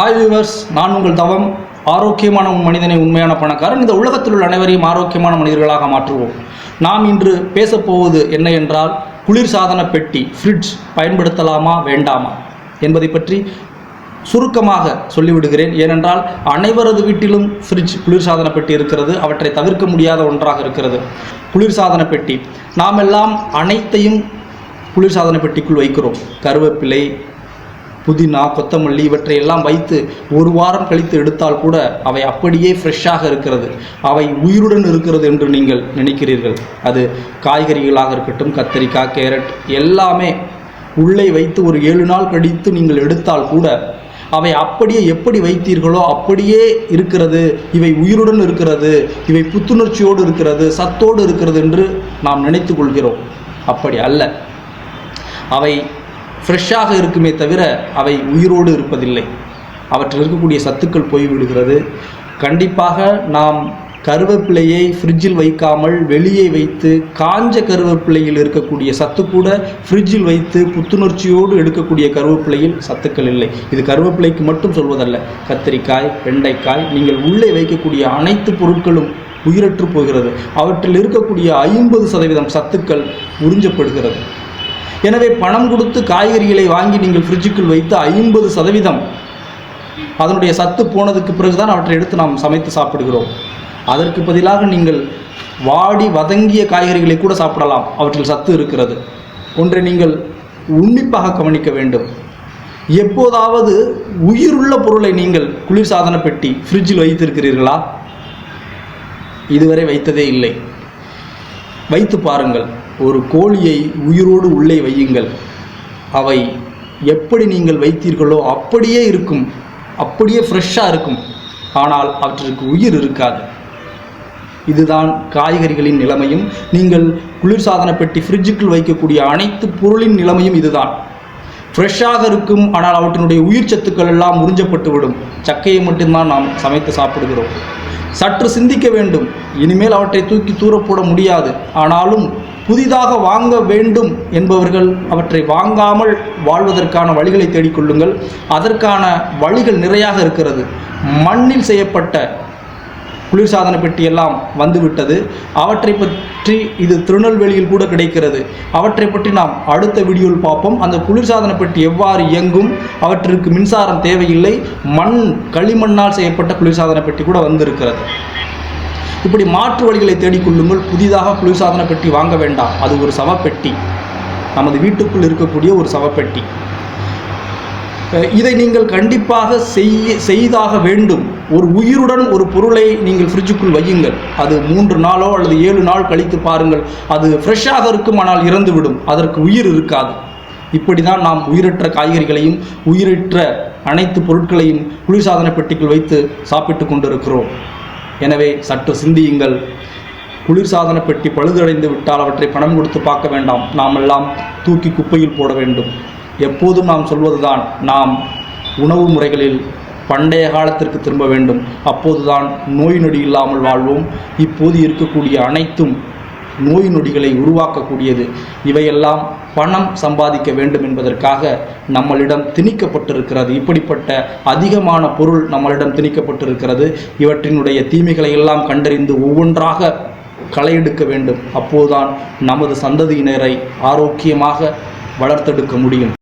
Hi viewers நான் உங்கள் தவம் ஆரோக்கியமான உன் மனிதனை உண்மையான பணக்காரன். இந்த உலகத்தில் உள்ள அனைவரையும் ஆரோக்கியமான மனிதர்களாக மாற்றுவோம். நாம் இன்று பேசப்போவது என்ன என்றால் குளிர்சாதன பெட்டி ஃப்ரிட்ஜ் பயன்படுத்தலாமா வேண்டாமா என்பதை பற்றி சுருக்கமாக சொல்லிவிடுகிறேன். ஏனென்றால் அனைவரது வீட்டிலும் ஃப்ரிட்ஜ் குளிர்சாதன பெட்டி இருக்கிறது. அவற்றை தவிர்க்க முடியாத ஒன்றாக இருக்கிறது. குளிர்சாதன பெட்டி. நாம் எல்லாம் அனைத்தையும் குளிர்சாதன பெட்டிக்குள் வைக்கிறோம். கருவேப்பிலை புதினா கொத்தமல்லி இவற்றை எல்லாம் வைத்து ஒரு வாரம் கழித்து எடுத்தால் கூட அவை அப்படியே ஃப்ரெஷ்ஷாக இருக்கிறது. அவை உயிருடன் இருக்கிறது என்று நீங்கள் நினைக்கிறீர்கள். அது காய்கறிகளாக இருக்கட்டும் கத்தரிக்காய் கேரட் எல்லாமே உள்ளே வைத்து ஒரு ஏழு நாள் கழித்து நீங்கள் எடுத்தால் கூட அவை அப்படியே எப்படி வைத்தீர்களோ அப்படியே இருக்கிறது. இவை உயிருடன் இருக்கிறது. இவை புத்துணர்ச்சியோடு இருக்கிறது சத்தோடு இருக்கிறது என்று நாம் நினைத்து கொள்கிறோம். அப்படி அல்ல. அவை ஃப்ரெஷ்ஷாக இருக்குமே தவிர அவை உயிரோடு இருப்பதில்லை. அவற்றில் இருக்கக்கூடிய சத்துக்கள் போய்விடுகிறது. கண்டிப்பாக நாம் கருவேப்பிலையை ஃப்ரிட்ஜில் வைக்காமல் வெளியே வைத்து காஞ்ச கருவேப்பிலையில் இருக்கக்கூடிய சத்து கூட ஃப்ரிட்ஜில் வைத்து புத்துணர்ச்சியோடு எடுக்கக்கூடிய கருவேப்பிலையில் சத்துக்கள் இல்லை. இது கருவேப்பிலைக்கு மட்டும் சொல்வதல்ல. கத்திரிக்காய் வெண்டைக்காய் நீங்கள் உள்ளே வைக்கக்கூடிய அனைத்து பொருட்களும் உயிரற்று போகிறது. அவற்றில் இருக்கக்கூடிய ஐம்பது சதவீதம் சத்துக்கள் உறிஞ்சப்படுகிறது. எனவே பணம் கொடுத்து காய்கறிகளை வாங்கி நீங்கள் ஃப்ரிட்ஜுக்குள் வைத்து ஐம்பது சதவீதம் அதனுடைய சத்து போனதுக்கு பிறகுதான் அவற்றை எடுத்து நாம் சமைத்து சாப்பிடுகிறோம். அதற்கு பதிலாக நீங்கள் வாடி வதங்கிய காய்கறிகளை கூட சாப்பிடலாம். அவற்றில் சத்து இருக்கிறது. ஒன்றை நீங்கள் உன்னிப்பாக கவனிக்க வேண்டும். எப்போதாவது உயிருள்ள பொருளை நீங்கள் குளிர்சாதன பெட்டி ஃப்ரிட்ஜில் வைத்திருக்கிறீர்களா? இதுவரை வைத்ததே இல்லை. வைத்து பாருங்கள். ஒரு கோழியை உயிரோடு உள்ளே வையுங்கள். அவை எப்படி நீங்கள் வைத்தீர்களோ அப்படியே இருக்கும். அப்படியே ஃப்ரெஷ்ஷாக இருக்கும். ஆனால் அவற்றிற்கு உயிர் இருக்காது. இதுதான் காய்கறிகளின் நிலைமையும். நீங்கள் குளிர்சாதன பெட்டி ஃப்ரிட்ஜுக்குள் வைக்கக்கூடிய அனைத்து பொருளின் நிலைமையும் இதுதான். ஃப்ரெஷ்ஷாக இருக்கும் ஆனால் அவற்றினுடைய உயிர் சத்துக்கள் எல்லாம் உறிஞ்சப்பட்டு விடும் சக்கையை மட்டும்தான் நாம் சமைத்து சாப்பிடுகிறோம். சற்று சிந்திக்க வேண்டும். இனிமேல் அவற்றை தூக்கி தூரப்போட முடியாது. ஆனாலும் புதிதாக வாங்க வேண்டும் என்பவர்கள் அவற்றை வாங்காமல் வாழ்வதற்கான வழிகளை தேடிக்கொள்ளுங்கள் அதற்கான வழிகள் நிறையாக இருக்கிறது. மண்ணில் செய்யப்பட்ட குளிர்சாதன பெட்டி எல்லாம் வந்துவிட்டது. அவற்றை பற்றி இது திருநெல்வேலியில் கூட கிடைக்கிறது. அவற்றை பற்றி நாம் அடுத்த வீடியோவில் பார்ப்போம். அந்த குளிர்சாதன பெட்டி எவ்வாறு இயங்கும்? அவற்றிற்கு மின்சாரம் தேவையில்லை. மண் களிமண்ணால் செய்யப்பட்ட குளிர்சாதன பெட்டி கூட வந்திருக்கிறது. இப்படி மாற்று வழிகளை தேடிக்கொள்ளுங்கள் புதிதாக குளிர்சாதன பெட்டி வாங்க வேண்டாம். அது ஒரு சவப்பெட்டி. நமது வீட்டுக்குள் இருக்கக்கூடிய ஒரு சவப்பெட்டி. இதை நீங்கள் கண்டிப்பாக செய்ய செய்தாக வேண்டும். ஒரு உயிருடன் ஒரு பொருளை நீங்கள் ஃப்ரிட்ஜுக்குள் வையுங்கள். அது மூன்று நாளோ அல்லது ஏழு நாள் கழித்து பாருங்கள். அது ஃப்ரெஷ்ஷாக இருக்கும் ஆனால் இறந்துவிடும். அதற்கு உயிர் இருக்காது. இப்படி தான் நாம் உயிரற்ற காய்கறிகளையும் உயிரற்ற அனைத்து பொருட்களையும் குளிர்சாதன பெட்டிக்குள் வைத்து சாப்பிட்டு கொண்டிருக்கிறோம். எனவே சற்று சிந்தியுங்கள். குளிர்சாதன பெட்டி பழுதடைந்து விட்டால் அவற்றை பணம் கொடுத்து பார்க்க வேண்டாம். நாம் எல்லாம் தூக்கி குப்பையில் போட வேண்டும். எப்போதும் நாம் சொல்வதுதான் நாம் உணவு முறைகளில் பண்டைய காலத்திற்கு திரும்ப வேண்டும். அப்போதுதான் நோய் நொடி இல்லாமல் வாழ்வோம். இப்போது இருக்கக்கூடிய அனைத்தும் நோய் நொடிகளை உருவாக்கக்கூடியது. இவையெல்லாம் பணம் சம்பாதிக்க வேண்டும் என்பதற்காக நம்மளிடம் திணிக்கப்பட்டிருக்கிறது. இப்படிப்பட்ட அதிகமான பொருள் நம்மளிடம் திணிக்கப்பட்டிருக்கிறது. இவற்றினுடைய தீமைகளை எல்லாம் கண்டறிந்து ஒவ்வொன்றாக களையெடுக்க வேண்டும். அப்போதுதான் நமது சந்ததியினரை ஆரோக்கியமாக வளர்த்தெடுக்க முடியும்.